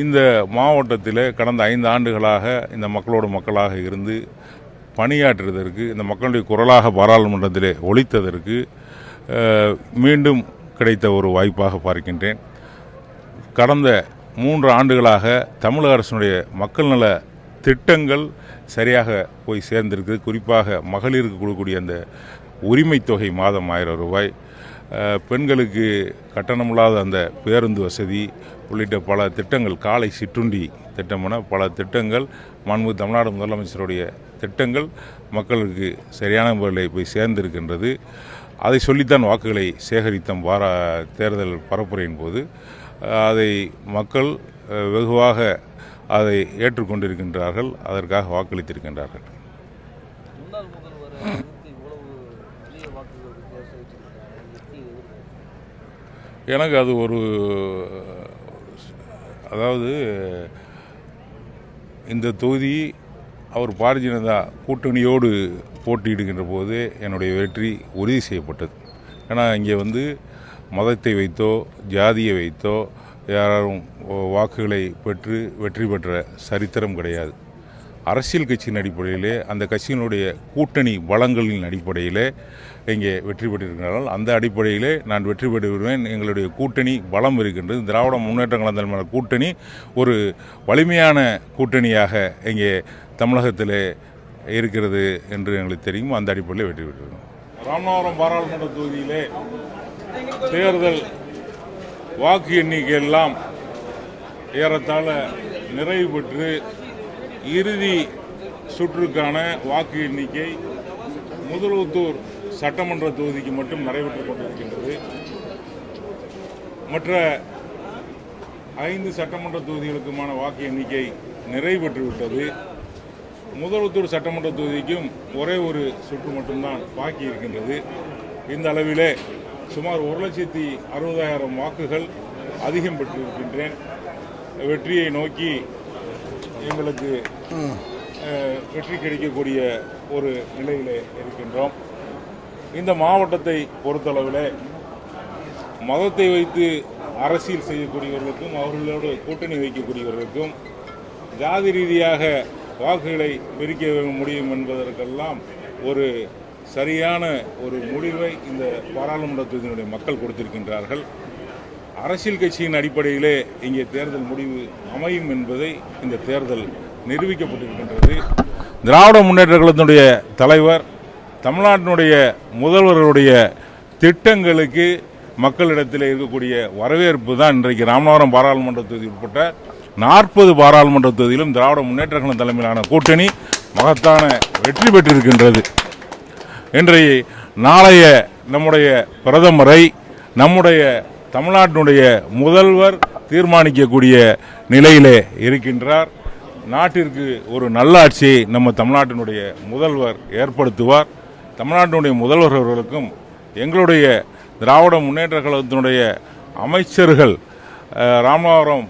இந்த மாவட்டத்தில் கடந்த ஐந்து ஆண்டுகளாக இந்த மக்களோடு மக்களாக இருந்து பணியாற்றுவதற்கு இந்த மக்களுடைய குரலாக பாராளுமன்றத்தில் ஒழித்ததற்கு மீண்டும் கிடைத்த ஒரு வாய்ப்பாக பார்க்கின்றேன். கடந்த மூன்று ஆண்டுகளாக தமிழக அரசினுடைய மக்கள் நல திட்டங்கள் சரியாக போய் சேர்ந்திருக்கு குறிப்பாக மகளிருக்கு கொடுக்கக்கூடிய அந்த உரிமை தொகை மாதம் ஆயிரம் ரூபாய் பெண்களுக்கு கட்டணமில்லாத அந்த பேருந்து வசதி உள்ளிட்ட பல திட்டங்கள் காலை சிற்றுண்டி திட்டமென பல திட்டங்கள் மாண்பு தமிழ்நாடு முதலமைச்சருடைய திட்டங்கள் மக்களுக்கு சரியான முறையில் போய் சேர்ந்திருக்கின்றது. அதை சொல்லித்தான் வாக்குகளை சேகரித்தம் வார தேர்தல் பரப்புரையின் போது அதை மக்கள் வெகுவாக அதை ஏற்றுக்கொண்டிருக்கின்றார்கள். அதற்காக வாக்களித்திருக்கின்றார்கள். எனக்கு அது ஒரு அதாவது இந்த தொகுதி அவர் பாரதிய ஜனதா கூட்டணியோடு போட்டியிடுகின்ற போது என்னுடைய வெற்றி உறுதி செய்யப்பட்டது. ஏன்னா இங்கே வந்து மதத்தை வைத்தோ ஜாதியை வைத்தோ யாரும் வாக்குகளை பெற்று வெற்றி பெற்ற சரித்திரம் கிடையாது. அரசியல் கட்சியின் அடிப்படையிலே அந்த கட்சியினுடைய கூட்டணி பலங்களின் அடிப்படையிலே இங்கே வெற்றி பெற்றிருக்கிறார்கள். அந்த அடிப்படையிலே நான் வெற்றி பெற்று விடுவேன் எங்களுடைய கூட்டணி பலம் இருக்கின்றது. திராவிட முன்னேற்ற கழகத்தின் கூட்டணி ஒரு வலிமையான கூட்டணியாக இங்கே தமிழகத்திலே இருக்கிறது என்று எங்களுக்கு தெரியும். அந்த அடிப்படையில் வெற்றி பெற்றிருக்கோம் ராமநாதபுரம் பாராளுமன்ற தொகுதியிலே தேர்தல் வாக்கு எண்ணிக்கை எல்லாம் ஏறத்தாழ நிறைவு பெற்று இறுதி சுற்றுக்கான வாக்கு எண்ணிக்கை முதலுத்தூர் சட்டமன்ற தொகுதிக்கு மட்டும் நடைபெற்றுக் கொண்டிருக்கின்றது. மற்ற ஐந்து சட்டமன்ற தொகுதிகளுக்குமான வாக்கு எண்ணிக்கை நிறைவேற்றிவிட்டது முதலுத்தூர் சட்டமன்ற தொகுதிக்கும் ஒரே ஒரு சுற்று மட்டும்தான் பாக்கி இருக்கின்றது. இந்த அளவிலே சுமார் ஒரு லட்சத்தி அறுபதாயிரம் வாக்குகள் அதிகம் பெற்றிருக்கின்றேன். வெற்றியை நோக்கி எங்களுக்கு வெற்றி கிடைக்கக்கூடிய ஒரு நிலையிலே இருக்கின்றோம். இந்த மாவட்டத்தை பொறுத்தளவிலே மதத்தை வைத்து அரசியல் செய்யக்கூடியவர்களுக்கும் அவர்களோடு கூட்டணி வைக்கக்கூடியவர்களுக்கும் ஜாதி ரீதியாக வாக்குகளை பிரிக்க முடியும் என்பதற்கெல்லாம் ஒரு சரியான ஒரு முடிவை இந்த பாராளுமன்ற தொகுதியினுடைய மக்கள் கொடுத்திருக்கின்றார்கள். அரசியல் கட்சியின் அடிப்படையிலே இங்கே தேர்தல் முடிவு அமையும் என்பதை இந்த தேர்தல் நிரூபிக்கப்பட்டிருக்கின்றது. திராவிட முன்னேற்ற கழகத்தினுடைய தலைவர் தமிழ்நாட்டினுடைய முதல்வர்களுடைய திட்டங்களுக்கு மக்களிடத்தில் இருக்கக்கூடிய வரவேற்பு தான் இன்றைக்கு ராமநாதபுரம் பாராளுமன்ற தொகுதி உட்பட்ட நாற்பது பாராளுமன்ற தொகுதியிலும் திராவிட முன்னேற்ற கழகம் தலைமையிலான கூட்டணி மகத்தான வெற்றி பெற்றிருக்கின்றது. இன்றைய நாளைய நம்முடைய பிரதமரை நம்முடைய தமிழ்நாட்டினுடைய முதல்வர் தீர்மானிக்கக்கூடிய நிலையிலே இருக்கின்றார். நாட்டிற்கு ஒரு நல்லாட்சியை நம்ம தமிழ்நாட்டினுடைய முதல்வர் ஏற்படுத்துவார். தமிழ்நாட்டினுடைய முதல்வர் அவர்களுக்கும் எங்களுடைய திராவிட முன்னேற்ற கழகத்தினுடைய அமைச்சர்கள் ராமநாதபுரம்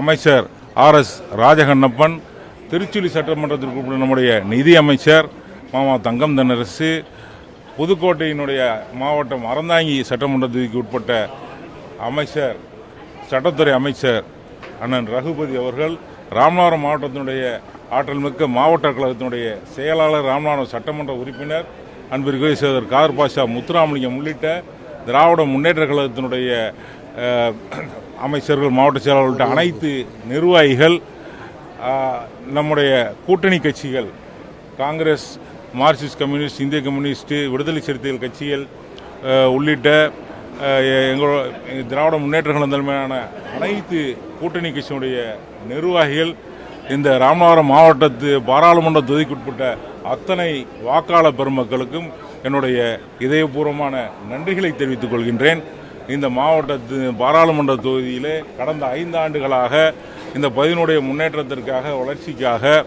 அமைச்சர் ஆர் எஸ் ராஜகண்ணப்பன் திருச்சுழி சட்டமன்றத்திற்கு நம்முடைய நிதி அமைச்சர் மாமா தங்கம் தென்னரசு புதுக்கோட்டையினுடைய மாவட்டம் அறந்தாங்கி சட்டமன்றத்திற்கு உட்பட்ட அமைச்சர் சட்டத்துறை அமைச்சர் அண்ணன் ரகுபதி அவர்கள் ராமநாதபுரம் மாவட்டத்தினுடைய ஆற்றல் மிக்க மாவட்ட கழகத்தினுடைய செயலாளர் ராமநாதபுரம் சட்டமன்ற உறுப்பினர் அன்பிற்கு சேதர் கார் பாஷா முத்துராமலிங்கம் உள்ளிட்ட திராவிட முன்னேற்ற கழகத்தினுடைய அமைச்சர்கள் மாவட்ட செயலாளர் உள்ளிட்ட அனைத்து நிர்வாகிகள் நம்முடைய கூட்டணி கட்சிகள் காங்கிரஸ் மார்க்சிஸ்ட் கம்யூனிஸ்ட் இந்திய கம்யூனிஸ்ட் விடுதலை சிறுத்தைகள் கட்சிகள் உள்ளிட்ட எங்களோட திராவிட முன்னேற்ற கழகம் தலைமையிலான அனைத்து கூட்டணி கட்சியினுடைய நிர்வாகிகள் இந்த ராமநாதபுரம் மாவட்டத்து பாராளுமன்ற தொகுதிக்குட்பட்ட அத்தனை வாக்காளர் பெருமக்களுக்கும் என்னுடைய இதயபூர்வமான நன்றிகளை தெரிவித்துக் கொள்கின்றேன். இந்த மாவட்டத்து பாராளுமன்ற தொகுதியிலே கடந்த ஐந்து ஆண்டுகளாக இந்த பதினுடைய முன்னேற்றத்திற்காக வளர்ச்சிக்காக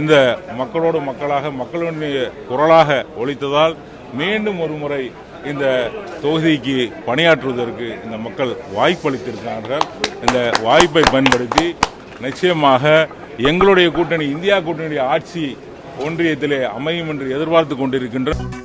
இந்த மக்களோடு மக்களாக மக்களுடைய குரலாக ஒழித்ததால் மீண்டும் ஒரு முறை இந்த தொகுதிக்கு பணியாற்றுவதற்கு இந்த மக்கள் வாய்ப்பளித்திருக்கிறார்கள். இந்த வாய்ப்பை பயன்படுத்தி நிச்சயமாக எங்களுடைய கூட்டணி இந்தியா கூட்டணியுடைய ஆட்சி ஒன்றியத்திலே அமையும் என்று எதிர்பார்த்து கொண்டிருக்கின்றோம்.